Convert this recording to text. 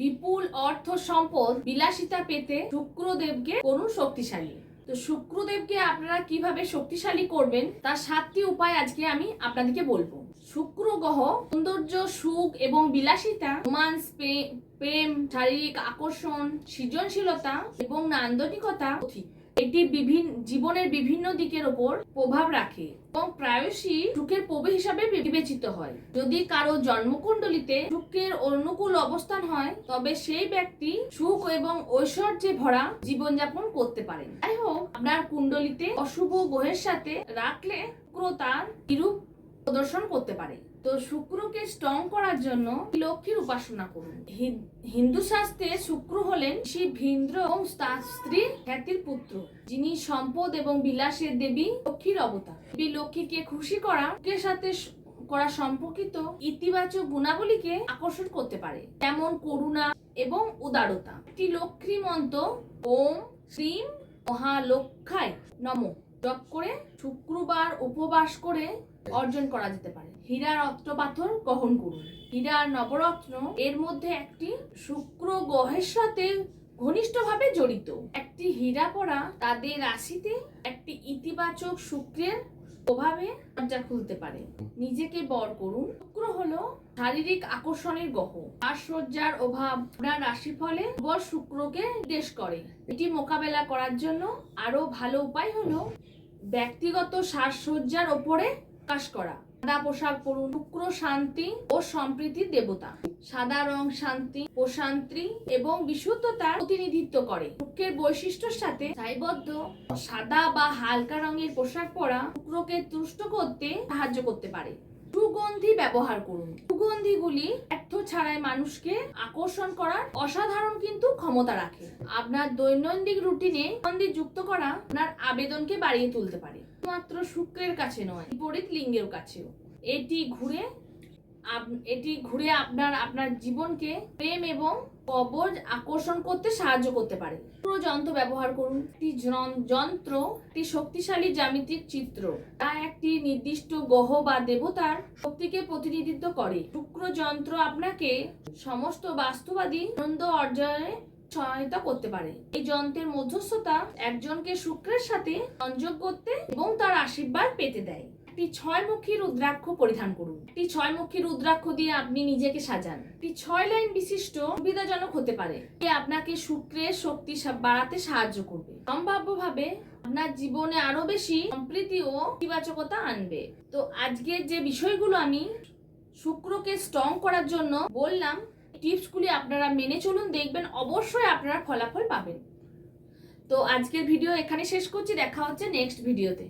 বিপুল অর্থ সম্পদ বিলাসিতা পেতে শুক্রদেবকে করুন শক্তিশালী তো শুক্রদেবকে আপনারা কীভাবে শক্তিশালী করবেন, তার সাতটি উপায় আজকে আমি আপনাদেরকে বলব শুক্র গ্রহ, সৌন্দর্য, সুখ এবং বিলাসিতা, রোমান্স প্রেম, শারীরিক আকর্ষণ, সৃজনশীলতা এবং নান্দনিকতা অধিক। এটি বিভিন্ন জীবনের বিভিন্ন দিকের ওপর প্রভাব রাখে এবং প্রায়শই সুখের প্রবে হিসাবে বিবেচিত হয়। যদি কারও জন্মকুণ্ডলিতে সুখের অনুকূল অবস্থান হয়, তবে সেই ব্যক্তি সুখ এবং ঐশ্বর্যে ভরা জীবনযাপন করতে পারেন। যাই হোক আপনার কুণ্ডলিতে অশুভ গ্রহের সাথে রাখলে শুক্র তার বিরূপ প্রদর্শন করতে পারে? তো শুক্রকে স্ট্রং করার জন্য লক্ষ্মীর উপাসনা করুন। হিন্দু শাস্ত্রে শুক্র হলেন শিব ভিন্দ্র এবং তার স্ত্রী খ্যাতির পুত্র, যিনি সম্পদ এবং বিলাসের দেবী লক্ষ্মীর অবতার। দেবী লক্ষ্মীকে খুশি করা সাথে করা সম্পর্কিত ইতিবাচক গুণাবলীকে আকর্ষণ করতে পারে, যেমন করুণা এবং উদারতা। একটি লক্ষ্মী মন্ত্র, ওম শ্রীম মহালক্ষায় নম। জপ করে শুক্রবার উপবাস করে অর্জন করা যেতে পারে। হীরা রত্ন পাথর গ্রহণ করুন। হীরা নবরত্ন এর মধ্যে একটি শুক্র গ্রহের সাথে ঘনিষ্ঠভাবে জড়িত। একটি হীরা পড়া তাদের রাশিতে একটি ইতিবাচক শুক্রের প্রভাবে দরজা খুলতে পারে। নিজেকে বর করুন। শুক্র হলো শারীরিক আকর্ষণের গ্রহ। সাজসজ্জার অভাব আপনার রাশিফলে বর শুক্রকে নির্দেশ করে। এটি মোকাবেলা করার জন্য আরও ভালো উপায় হলো ব্যক্তিগত সাজসজ্জার ওপরে প্রকাশ করা। সাদা পোশাক পরুন। শুক্র শান্তি ও সম্প্রীতির দেবতা। সাদা রং শান্তি, প্রশান্তি এবং বিশুদ্ধতার প্রতিনিধিত্ব করে। শুক্রের বৈশিষ্ট্যের সাথে সাইবদ্ধ সাদা বা হালকা রঙের পোশাক পরা শুক্রকে তুষ্ট করতে সাহায্য করতে পারে। সুগন্ধি ব্যবহার করুন। সুগন্ধিগুলি ছাড়াই মানুষকে আকর্ষণ করার অসাধারণ কিন্তু ক্ষমতা রাখে। আপনার দৈনন্দিন রুটিনে সুগন্ধি যুক্ত করা আপনার আবেদনকে বাড়িয়ে তুলতে পারে। মাত্র শুক্রের কাছে নয়, বিপরীত লিঙ্গের কাছেও। এটি ঘুরে এটি ঘুরে আপনার আপনার জীবনকে প্রেম এবং কবজ আকর্ষণ করতে সাহায্য করতে পারে। পুরো যন্ত্র ব্যবহার করুন। একটি যন্ত্র, একটি শক্তিশালী জ্যামিতিক চিত্র। তা একটি নির্দিষ্ট গ্রহ বা দেবতার শক্তিকে প্রতিনিধিত্ব করে। শুক্র যন্ত্র আপনাকে সমস্ত বাস্তবাদী আনন্দ অর্জনে সহায়তা করতে পারে। এই যন্ত্রের মধ্যস্থতা একজনকে শুক্রের সাথে সংযোগ করতে এবং তার আশীর্বাদ পেতে দেয়। একটি ছয়মুখী রুদ্রাক্ষ পরিধান করুন। একটি ছয়মুখী রুদ্রাক্ষ দিয়ে আপনি নিজেকে সাজান। একটি ছয় লাইন বিশিষ্ট সুবিধাজনক হতে পারে। এ আপনাকে শুক্রের শক্তি বাড়াতে সাহায্য করবে। সম্ভাব্যভাবে আপনার জীবনে আরও বেশি সম্প্রীতি ও ইতিবাচকতা আনবে। তো আজকের যে বিষয়গুলো আমি শুক্রকে স্ট্রং করার জন্য বললাম টিপসগুলি আপনারা মেনে চলুন, দেখবেন অবশ্যই আপনারা ফলাফল পাবেন। তো আজকের ভিডিও এখানে শেষ করছি। দেখা হচ্ছে নেক্সট ভিডিওতে